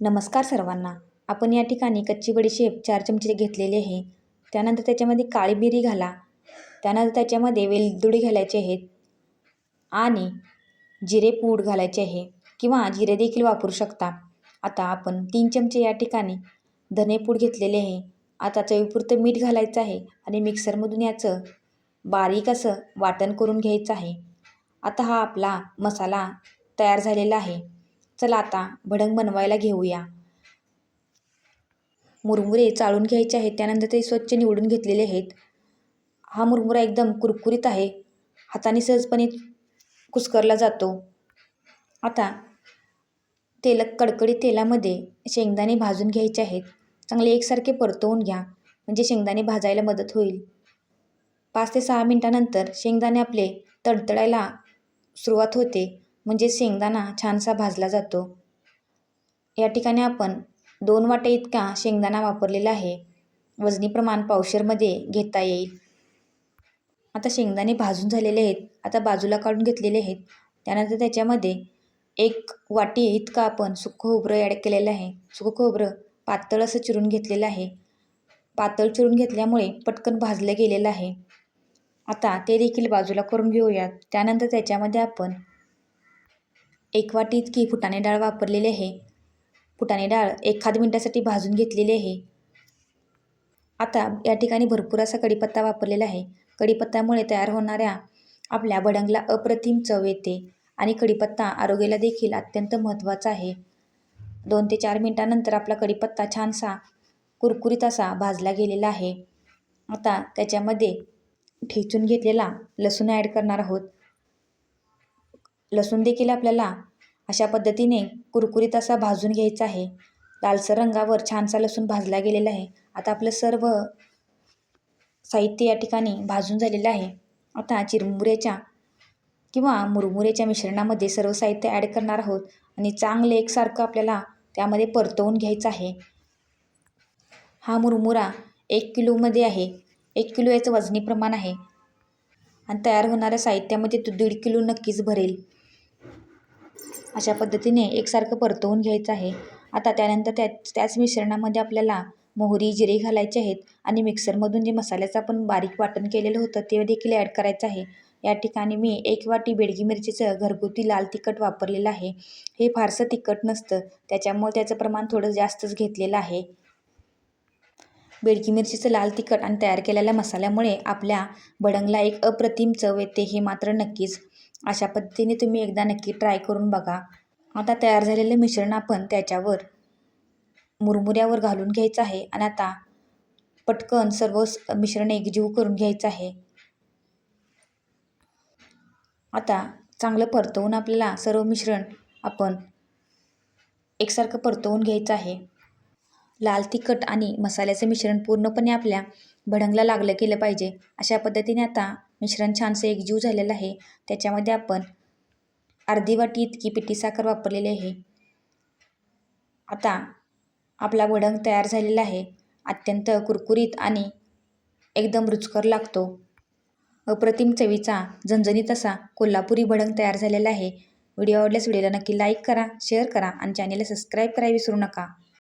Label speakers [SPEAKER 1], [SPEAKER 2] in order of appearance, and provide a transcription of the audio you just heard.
[SPEAKER 1] नमस्कार सर्वांना. आपण या ठिकाणी कच्ची बडीशेप चार चमचे घेतलेली आहे. त्यानंतर त्याच्यामध्ये काळी मिरी घाला. त्यानंतर त्याच्यामध्ये वेलदोडे घालायचे आहेत. आणि जिरे पूड घालायचे आहे. किंवा जिरे देखील वापरू शकता. आता आपण तीन चमचे या ठिकाणी धनेपूड घेतलेले आहे. आता चवीपुरतं मीठ घालायचं आहे. आणि मिक्सरमधून याचं बारीक असं वाटण करून घ्यायचं आहे. आता हा आपला मसाला तयार झालेला आहे. चला आता भडंग बनवायला घेऊया. मुरमुरे चाळून घ्यायचे आहेत त्यानंतर ते स्वच्छ निवडून घेतलेले आहेत. हा मुरमुरा एकदम कुरकुरीत आहे. हाताने सहजपणे कुस्करला जातो. आता तेल कडकडीत तेलामध्ये शेंगदाणे भाजून घ्यायचे आहेत. चांगले एकसारखे परतवून घ्या म्हणजे शेंगदाणे भाजायला मदत होईल. पाच ते सहा मिनटानंतर शेंगदाणे आपले तडतडायला सुरुवात होते. म्हणजे शेंगदाणा छानसा भाजला जातो. या ठिकाणी आपण दोन वाटे इतका शेंगदाणा वापरलेला आहे. वजनी प्रमाण पावशेरमध्ये घेता येईल. आता शेंगदाणे भाजून झालेले आहेत. आता बाजूला काढून घेतलेले आहेत. त्यानंतर त्याच्यामध्ये एक वाटी इतका आपण सुकं खोबरं ॲड केलेलं आहे. सुकं खोबरं पातळ असं चिरून घेतलेलं आहे. पातळ चिरून घेतल्यामुळे पटकन भाजलं गेलेलं आहे. आता ते देखील बाजूला करून घेऊयात. त्यानंतर त्याच्यामध्ये आपण एक वाटी इतकी फुटाणे डाळ वापरलेली आहे. फुटाणे डाळ एखाद मिनटासाठी भाजून घेतलेली आहे. आता या ठिकाणी भरपूर असा कढीपत्ता वापरलेला आहे. कढीपत्त्यामुळे तयार होणाऱ्या आपल्या भडंगला अप्रतिम चव येते आणि कढीपत्ता आरोग्याला देखील अत्यंत महत्त्वाचा आहे. दोन ते चार मिनटानंतर आपला कढीपत्ता छानसा कुरकुरीत असा भाजला गेलेला आहे. आता त्याच्यामध्ये ठेचून घेतलेला लसूण ॲड करणार आहोत. लसूण देखील आपल्याला अशा पद्धतीने कुरकुरीत असा भाजून घ्यायचा आहे. लालसर रंगावर छानसा लसूण भाजला गेलेला आहे. आता आपलं सर्व साहित्य या ठिकाणी भाजून झालेलं आहे. आता चिरमुऱ्याच्या किंवा मुरमुऱ्याच्या मिश्रणामध्ये सर्व साहित्य ॲड करणार आहोत आणि चांगलं एकसारखं आपल्याला त्यामध्ये परतवून घ्यायचं आहे. हा मुरमुरा एक किलोमध्ये आहे. एक किलो याचं वजनी प्रमाण आहे. आणि तयार होणाऱ्या साहित्यामध्ये तो दीड किलो नक्कीच भरेल. अशा पद्धतीने एकसारखं परतवून घ्यायचं आहे. आता त्यानंतर त्या त्याच मिश्रणामध्ये आपल्याला मोहरी जिरे घालायचे आहेत आणि मिक्सरमधून जे मसाल्याचं आपण बारीक वाटण केलेलं होतं ते देखील ॲड करायचं आहे. या ठिकाणी मी एक वाटी बेडगी मिरचीचं घरगुती लाल तिखट वापरलेलं आहे. हे फारसं तिखट नसतं त्याच्यामुळे त्याचं प्रमाण थोडं जास्तच घेतलेलं आहे. बेडगी मिरचीचं लाल तिखट आणि तयार केलेल्या मसाल्यामुळे आपल्या भडंगला एक अप्रतिम चव येते हे मात्र नक्कीच. अशा पद्धतीने तुम्ही एकदा नक्की ट्राय करून बघा. आता तयार झालेलं मिश्रण आपण त्याच्यावर मुरमुऱ्यावर घालून घ्यायचं आहे आणि आता पटकन सर्व मिश्रण एकजीव करून घ्यायचं आहे. आता चांगलं परतवून आपल्याला सर्व मिश्रण आपण एकसारखं परतवून घ्यायचं आहे. लाल तिखट आणि मसाल्याचं मिश्रण पूर्णपणे आपल्या भडंगला लागलं केलं पाहिजे. अशा पद्धतीने आता मिश्रण छानसं एकजीव झालेलं आहे. त्याच्यामध्ये आपण अर्धी वाटी इतकी पिठी साखर वापरलेली आहे. आता आपला भडंग तयार झालेला आहे. अत्यंत कुरकुरीत आणि एकदम रुचकर लागतो. अप्रतिम चवीचा झणझणीत असा कोल्हापुरी भडंग तयार झालेला आहे. व्हिडिओ आवडल्यास व्हिडिओला नक्की लाईक करा शेअर करा आणि चॅनेलला सबस्क्राईब करायला विसरू नका.